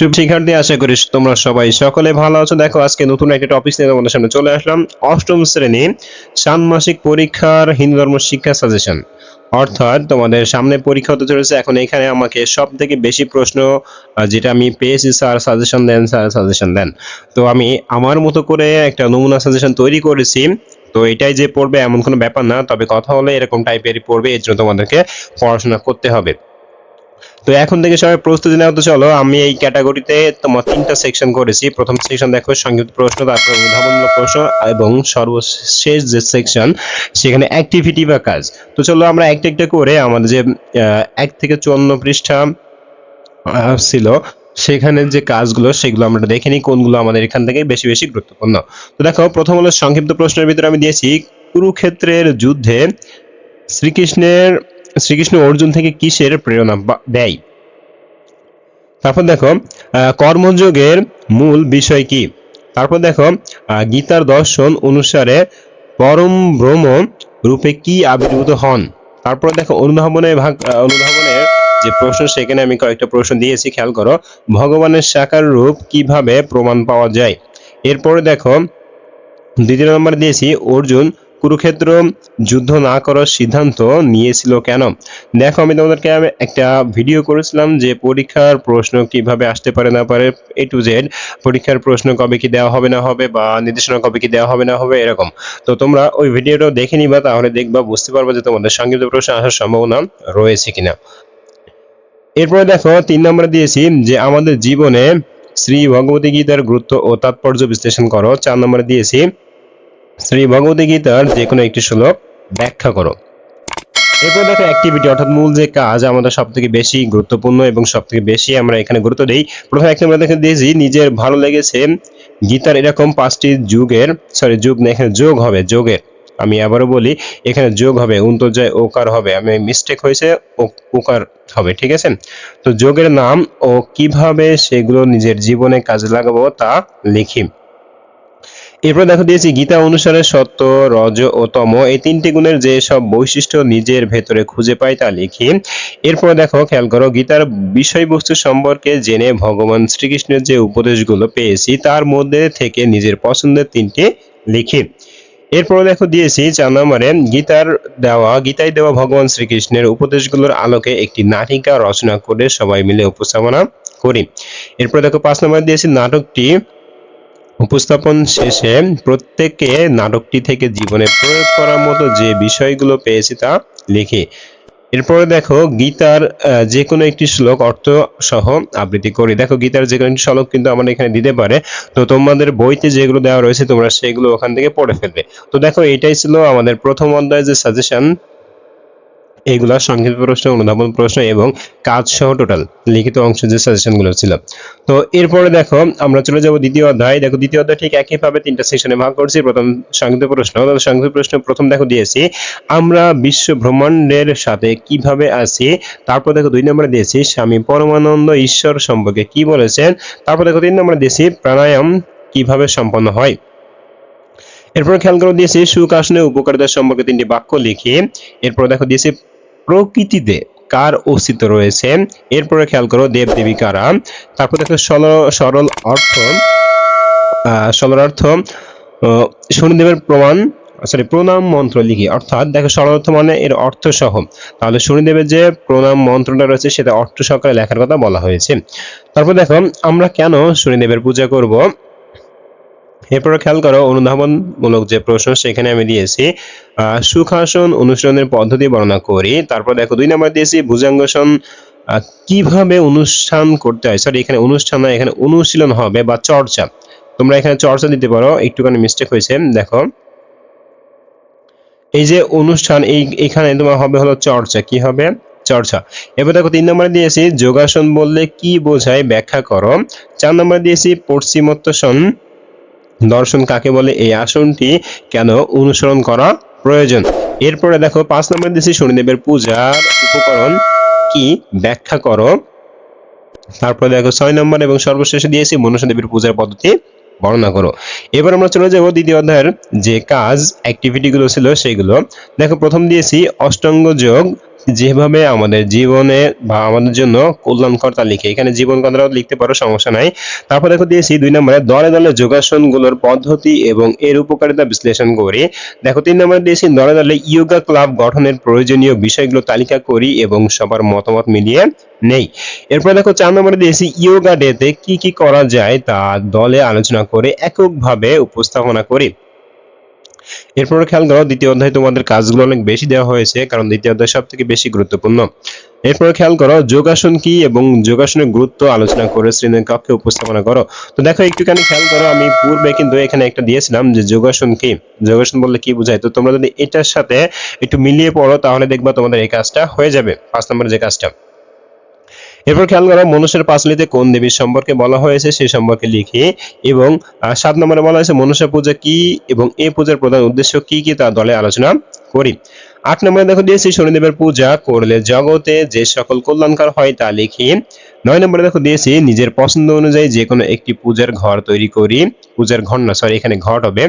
শিক্ষার্থী আশা করি তোমরা সবাই সকলে ভালো আছো। দেখো, আজকে নতুন একটা টপিক নিয়ে তোমাদের সামনে চলে আসলাম। অষ্টম শ্রেণি ষান্মাসিক পরীক্ষার হিন্দু ধর্ম শিক্ষা সাজেশন অর্থাৎ তোমাদের সামনে পরীক্ষা হতে চলেছে। এখন এখানে আমাকে সব থেকে বেশি প্রশ্ন যেটা আমি পেয়েছি, স্যার সাজেশন দেন, স্যার সাজেশন দেন। তো আমি আমার মতো করে একটা নমুনা সাজেশন তৈরি করেছি। তো এটাই যে পড়বে এমন কোনো ব্যাপার না, তবে কথা হলে এরকম টাইপেরই পড়বে। এর জন্য তোমাদেরকে পড়াশোনা করতে হবে। তো এখন থেকে সবাই প্রস্তুতি নেওয়া তো চলো, আমি এই ক্যাটাগরিতে তোমার তিনটা সেকশন করেছি। প্রথম সেকশন দেখো, সংক্ষিপ্ত প্রশ্ন, তারপর উদ্ভাবনমূলক প্রশ্ন এবং সর্বশেষ যে সেকশন সেখানে অ্যাক্টিভিটি বা কাজ। তো চলো আমরা একটা একটা করে আমাদের যে এক থেকে চুয়ান্ন পৃষ্ঠা ছিল, সেখানে যে কাজগুলো, সেগুলো আমরা দেখে নিই, কোনগুলো আমাদের এখান থেকে বেশি বেশি গুরুত্বপূর্ণ। তো দেখো, প্রথম হলো সংক্ষিপ্ত প্রশ্নের ভিতরে আমি দিয়েছি, কুরুক্ষেত্রের যুদ্ধে শ্রীকৃষ্ণের শ্রীকৃষ্ণ অর্জুন থেকে কিসের প্রেরণা দেয়? তারপর দেখো কর্মযোগের মূল বিষয় কি? তারপর দেখো গীতার দর্শন অনুসারে পরম ব্রহ্ম রূপে কি আবির্ভূত হন? তারপর দেখো, অনুধাবনের ভাগ অনুধাবনের যে প্রশ্ন, সেখানে আমি কয়েকটা প্রশ্ন দিয়েছি, খেয়াল করো। ভগবানের সাকার রূপ কীভাবে প্রমাণ পাওয়া যায়? এরপরে দেখো, দ্বিতীয় নম্বর দিয়েছি, অর্জুন কুরুক্ষেত্র যুদ্ধ না করার সিদ্ধান্ত নিয়েছিল কেন? দেখো, আমি তোমাদেরকে একটা ভিডিও করেছিলাম যে পরীক্ষার প্রশ্ন কীভাবে আসতে পারে না পারে এ টু জেড পরীক্ষার প্রশ্ন কবে কি দেওয়া হবে না হবে বা নির্দেশনা কবে কি দেওয়া হবে না হবে, এরকম। তো তোমরা ওই ভিডিওটা দেখে নিবা, তাহলে দেখবা বুঝতে পারবে যে তোমাদের সংক্ষিপ্ত প্রশ্ন আসার সম্ভাবনা রয়েছে কিনা। এরপরে দেখো, তিন নম্বরে দিয়েছি যে আমাদের জীবনে শ্রী ভগবতী গীতার গুরুত্ব ও তাৎপর্য বিশ্লেষণ করো। চার নম্বরে দিয়েছি শ্রী ভগবতী গীতার যে কোনো একটি শ্লোক ব্যাখ্যা করো। এরপর দেখো অ্যাক্টিভিটি অর্থাৎ মূল যে কাজ আমাদের সব থেকে বেশি গুরুত্বপূর্ণ এবং সব থেকে বেশি আমরা এখানে গুরুত্ব দিই, প্রথমে এক নম্বরে দেখে দিয়েছি, নিজের ভালো লেগেছে গীতার এরকম পাঁচটি যুগের সরি যুগ না, এখানে যোগ হবে, যোগের। আমি আবারও বলি, এখানে যোগ হবে উন্তর্জয় ওকার হবে। আমি মিস্টেক হয়েছে ওকার হবে, ঠিক আছে? তো যোগের নাম ও কীভাবে সেগুলো নিজের জীবনে কাজে লাগাবো তা লিখি। এরপর দেখো দিয়েছি গীতা অনুসারে সত্য, রজ ও তম। এই তিনটি গুণের যে সব বৈশিষ্ট্য নিজের ভেতরে খুঁজে পাই তা লিখি। এরপর দেখো, খেয়াল করো, গীতার বিষয়বস্তু সম্পর্কে জেনে ভগবান শ্রীকৃষ্ণের যে উপদেশগুলো পেয়েছি, তার মধ্যে থেকে নিজের পছন্দের তিনটি লিখি। এরপর দেখো দিয়েছি চার নম্বরে গীতার দেওয়া, গীতায় দেওয়া ভগবান শ্রীকৃষ্ণের উপদেশগুলোর আলোকে একটি নাটিকা রচনা করে সবাই মিলে উপস্থাপনা করি। এরপর দেখো পাঁচ নম্বরে দিয়েছি, নাটকটি উপস্থাপন শেষে প্রত্যেকে নাটকটি থেকে জীবনে প্রয়োগ করার মতো যে বিষয়গুলো পেয়েছি তা লিখি। এরপরে দেখো গীতার যে কোনো একটি শ্লোক অর্থ সহ আবৃত্তি করি। দেখো গীতার যে কোনো একটি শ্লোক কিন্তু আমরা এখানে দিতে পারে। তো তোমাদের বইতে যেগুলো দেওয়া রয়েছে তোমরা সেগুলো ওখান থেকে পড়ে ফেলবে। তো দেখো এটাই ছিল আমাদের প্রথম অধ্যায়ের যে সাজেশন এগুলা সংক্ষিপ্ত প্রশ্ন, অনুধাবন প্রশ্ন এবং কাজ সহ টোটাল লিখিত অংশ যে সাজেশনগুলো ছিল। তো এরপরে দেখো, আমরা চলে যাব দ্বিতীয় অধ্যায়। দেখো, দ্বিতীয় অধ্যায় ঠিক একইভাবে তিনটা সেকশনে ভাগ করছি। প্রথম সংক্ষিপ্ত প্রশ্ন সংক্ষিপ্ত প্রশ্ন প্রথম দেখো দিয়েছি, আমরা বিশ্ব ব্রহ্মাণ্ডের সাথে কীভাবে আছি? তারপর দেখো দুই নম্বরে দিয়েছি, স্বামী পরমানন্দ ঈশ্বর সম্পর্কে কি বলেছেন? তারপর দেখো তিন নম্বরে দিয়েছি, প্রাণায়াম কীভাবে সম্পন্ন হয়? এরপর খেয়াল করে দিয়েছি সুখ আসনের উপকারিতা সম্পর্কে তিনটি বাক্য লিখে। এরপর দেখো দিয়েছি, প্রকৃতিতে কার অস্তিত্ব রয়েছে? এরপরে খেয়াল করো দেব দেবী কারা? তারপর দেখো সরল অর্থ সরল অর্থ শনিদেবের প্রমাণ সরি প্রণাম মন্ত্র লিখি। অর্থাৎ দেখো সরল অর্থ মানে এর অর্থ সহ। তাহলে শনিদেবের যে প্রণাম মন্ত্রটা রয়েছে, সেটা অর্থ সহকারে লেখার কথা বলা হয়েছে। তারপর দেখো, আমরা কেন শনিদেবের পূজা করব? এরপরে খেয়াল করো, অনুধাবনমূলক যে প্রশ্ন সেখানে আমি দিয়েছি সুখাসন অনুশীলনের পদ্ধতি বর্ণনা করি। তারপর দেখো দুই নম্বর দিয়েছি, ভুজাঙ্গাসন কীভাবে অনুষ্ঠান করতে হয়? সরি এখানে অনুষ্ঠান নয়, এখানে অনুশীলন হবে বা চর্চা। তোমরা এখানে চর্চা দিতে পারো, একটুখানি মিস্টেক হয়েছে, দেখো। এই যে অনুষ্ঠান, এই, এখানে তোমার হবে হলো চর্চা, কি হবে? চর্চা। এবার দেখো তিন নম্বরে দিয়েছি, যোগাসন বললে কি বোঝায়? ব্যাখ্যা করো। চার নম্বরে দিয়েছি, পশ্চিমোত্তাসন দর্শন কাকে বলে? এই আসনটি কেন অনুসরণ করা প্রয়োজন? এরপরে দেখো, পাঁচ নম্বর দিয়েছি শনিদেবের পূজার উপকরণ কি? ব্যাখ্যা করো। তারপরে দেখো, ছয় নম্বর এবং সর্বশেষে দিয়েছি মনসা দেবীর পূজার পদ্ধতি বর্ণনা করো। এবার আমরা চলে যাব দ্বিতীয় অধ্যায়ের যে কাজ অ্যাক্টিভিটিগুলো ছিল সেগুলো। দেখো, প্রথম দিয়েছি অষ্টাঙ্গ যোগ যেভাবে আমাদের জীবনে বা আমাদের জন্য কল্যাণকর তা লিখে, এখানে জীবন কথাটাও লিখতে পারো, সমস্যা নাই। তারপর দেখো দিয়েছি দুই নম্বরে, দলে দলে যোগাসনগুলোর পদ্ধতি এবং এর উপকারিতা বিশ্লেষণ করি। দেখো তিন নম্বরে দিয়েছি, দলে দলে ইয়োগা ক্লাব গঠনের প্রয়োজনীয় বিষয়গুলো তালিকা করি এবং সবার মতামত মিলিয়ে নেই। এরপর দেখো চার নম্বরে দিয়েছি, ইয়োগা ডেতে কি কি করা যায় তা দলে আলোচনা করে এককভাবে উপস্থাপনা করি। এরপর খেয়াল করো, দ্বিতীয় অধ্যায়ে তোমাদের কাজগুলো অনেক বেশি দেওয়া হয়েছে, কারণ দ্বিতীয় অধ্যায় সব থেকে বেশি গুরুত্বপূর্ণ। এরপর খেয়াল করো, যোগাসন কি এবং যোগাসনের গুরুত্ব আলোচনা করে শ্রেণির কক্ষে উপস্থাপনা করো। তো দেখো, একটুখানি খেয়াল করো, আমি পূর্বে কিন্তু এখানে একটা দিয়েছিলাম যে যোগাসন কি। যোগাসন বললে কি বোঝায়? তো তোমরা যদি এটার সাথে একটু মিলিয়ে পড়ো, তাহলে দেখবা তোমাদের এই কাজটা হয়ে যাবে। পাঁচ নম্বর যে কাজটা। এরপর খেয়াল করো, মনুষ্যের পাঁচলিতে কোন দেবীর সম্পর্কে বলা হয়েছে সেই সম্পর্কে লিখে এবং সাত নম্বরে বলা হয়েছে মনুষ্য পূজা কি এবং এ পূজার প্রধান উদ্দেশ্য কি কি তা দলে আলোচনা করি। আট নম্বরে দেখো দিয়েছি শনিদেবের পূজা করলে জগতে যে সকল কল্যাণকার হয় তা লিখি। নয় নম্বরে দেখো দিয়েছি নিজের পছন্দ অনুযায়ী যে কোনো একটি পূজার ঘর তৈরি করি। পূজার ঘর না সরি এখানে ঘট হবে।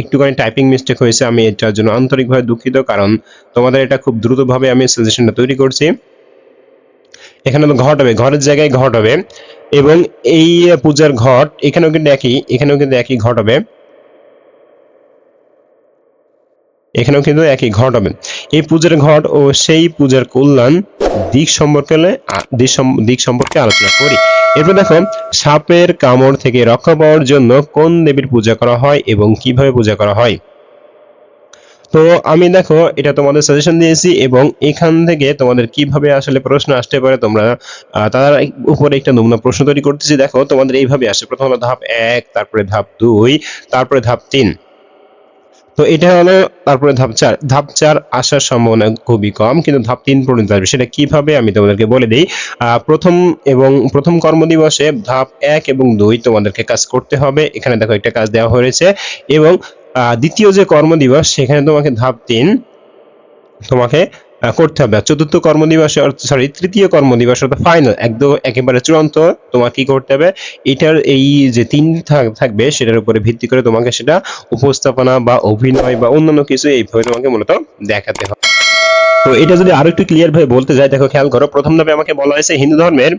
একটুখানি টাইপিং মিস্টেক হয়েছে, আমি এটার জন্য আন্তরিকভাবে দুঃখিত, কারণ তোমাদের এটা খুব দ্রুতভাবে আমি সাজেশনটা তৈরি করছি। এখানে ঘট হবে, ঘরের জায়গায় ঘট হবে এবং এই পূজার ঘট এখানেও কিন্তু একই, এখানেও কিন্তু একই ঘট হবে। এখানেও কিন্তু একই ঘট হবে। এই পূজার ঘট ও সেই পূজার কল্যাণ দিক সম্পর্কে দিক সম্পর্কে আলোচনা করি। এরপর দেখো, সাপের কামড় থেকে রক্ষা পাওয়ার জন্য কোন দেবীর পূজা করা হয় এবং কীভাবে পূজা করা হয়? তো আমি দেখো, এটা তোমাদের সাজেশন দিয়েছি এবং এখান থেকে তোমাদের কীভাবে আসলে প্রশ্ন আসতে পারে তোমরা তার উপরে একটা নমুনা প্রশ্ন তৈরি করতেছি। দেখো, তোমাদের এইভাবে আসে। প্রথম হলো ধাপ এক, তারপরে ধাপ দুই, তারপরে ধাপ তিন। তো এটা হলো, তারপরে ধাপ চার। ধাপ চার আসার সম্ভাবনা খুবই কম, কিন্তু ধাপ তিন পর্যন্ত আসবে। সেটা কীভাবে আমি তোমাদেরকে বলে দিই। প্রথম এবং প্রথম কর্মদিবসে ধাপ এক এবং দুই তোমাদেরকে কাজ করতে হবে। এখানে দেখো একটা কাজ দেওয়া হয়েছে এবং দ্বিতীয় যে কর্মদিবস, সেখানে তোমাকে ধাপ তিন তোমাকে করতে হবে। চতুর্থ কর্মদিবসে সরি তৃতীয় কর্মদিবস, অর্থাৎ ফাইনাল একদম একেবারে চূড়ান্ত তোমার কি করতে হবে? এটার এই যে তিন থাক- থাকবে, সেটার উপরে ভিত্তি করে তোমাকে সেটা উপস্থাপনা বা অভিনয় বা অন্যান্য কিছু এইভাবে তোমাকে মূলত দেখাতে হবে। তো এটা যদি আরও একটু ক্লিয়ার ভাবে বলতে যাই, দেখো, খেয়াল করো, প্রথম ধাপে আমাকে বলা হয়েছে হিন্দু ধর্মের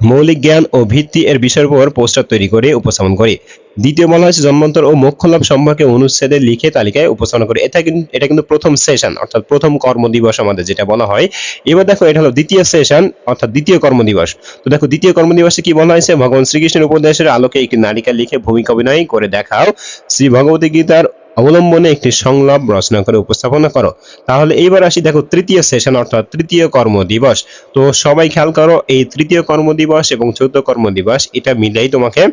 মৌলিক জ্ঞান ও ভিত্তি এর বিষয়ের উপর পোস্টার তৈরি করে উপস্থাপন করে। দ্বিতীয় বলা হয়েছে, জন্মান্তর ও মোক্ষ লাভ সম্পর্কে অনুচ্ছেদে লিখে তালিকায় উপস্থাপন করে। এটা কিন্তু এটা কিন্তু প্রথম সেশন অর্থাৎ প্রথম কর্মদিবস আমাদের যেটা বলা হয়। এবার দেখো, এটা হলো দ্বিতীয় সেশন অর্থাৎ দ্বিতীয় কর্মদিবস। তো দেখো, দ্বিতীয় কর্মদিবসে কি বলা হয়েছে? ভগবান শ্রীকৃষ্ণের উপদেশের আলোকে একটি নারিকা লিখে ভূমিকা অভিনয় করে দেখাও। শ্রী ভগবতী গীতার অবলম্বনে একটি সংলাপ রচনা করে উপস্থাপনা করো। তাহলে এইবার আসি, দেখো, তৃতীয় সেশন অর্থাৎ তৃতীয় কর্ম দিবস। তো সবাই খেয়াল করো, এই তৃতীয় কর্ম দিবস এবং চৌদ্দ কর্ম দিবস, এটা মিলেই তোমাকে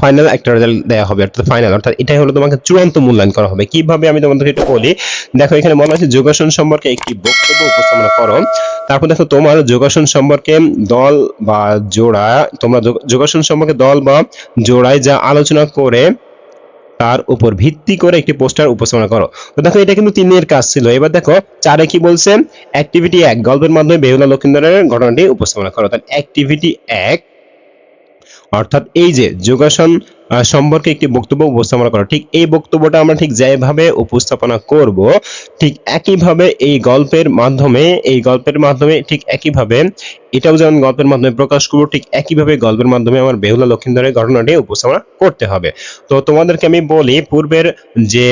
ফাইনাল একটা রেজাল্ট দেওয়া হবে, অর্থাৎ ফাইনাল অর্থাৎ এটাই হলো তোমাকে চূড়ান্ত মূল্যায়ন করা হবে। কীভাবে আমি তোমাদেরকে একটু বলি? দেখো, এখানে বলা আছে যোগাসন সম্পর্কে একটি বক্তব্য উপস্থাপনা করো। তারপর দেখো, তোমার যোগাসন সম্পর্কে দল বা জোড়া, তোমরা যোগ- যোগাসন সম্পর্কে দল বা জোড়ায় যা আলোচনা করে তার উপর ভিত্তি করে একটি পোস্টার উপস্থাপনা করো। তো দেখো, এটা কিন্তু তিনের কাজ ছিল। এবার দেখো, চারে কি বলছে? অ্যাক্টিভিটি এক, গল্পের মাধ্যমে বেহুলা লক্ষিন্দরের ঘটনাটি উপস্থাপনা করো। তাহলে অ্যাক্টিভিটি এক অর্থাৎ এই যে যোগাসন সম্পর্কে একটি বক্তব্য উপস্থাপনা করা। ঠিক এই বক্তব্যটা আমরা ঠিক যেভাবে উপস্থাপনা করব, ঠিক একইভাবে এই গল্পের মাধ্যমে, এই গল্পের মাধ্যমে ঠিক একইভাবে, এটাও যেমন গল্পের মাধ্যমে প্রকাশ করব, ঠিক একইভাবে গল্পের মাধ্যমে আমার বেহুলা লক্ষিন্দরের ঘটনাটি উপস্থাপনা করতে হবে। তো তোমাদেরকে আমি বলি, পূর্বের যে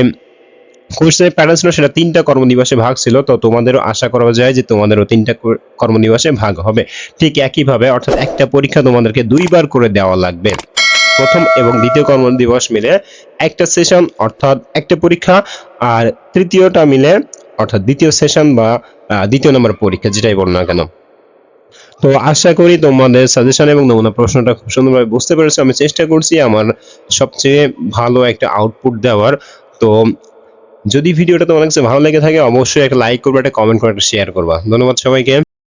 কোর্সের প্যাটার্ন ছিল, সেটা তিনটা কর্মদিবসে ভাগ ছিল। তো তোমাদেরও আশা করা যায় যে তোমাদেরও তিনটা কর- কর্মদিবসে ভাগ হবে। ঠিক একইভাবে, অর্থাৎ একটা পরীক্ষা তোমাদেরকে দুইবার করে দেওয়া লাগবে। প্রথম এবং দ্বিতীয় কর্মদিবস মিলে একটা সেশন, অর্থাৎ একটা পরীক্ষা, আর তৃতীয়টা মিলে, অর্থাৎ দ্বিতীয় সেশন বা দ্বিতীয় নম্বর পরীক্ষা, যেটাই বল না কেন। তো আশা করি তোমাদের সাজেশন এবং নমুনা প্রশ্নটা খুব সুন্দরভাবে বুঝতে পেরেছ। আমি চেষ্টা করছি আমার সবচেয়ে ভালো একটা আউটপুট দেওয়ার। তো যদি ভিডিওটা তোমার কাছে ভালো লেগে থাকে, অবশ্যই একটা লাইক করবে, একটা কমেন্ট করে একটা শেয়ার করবা। ধন্যবাদ সবাইকে।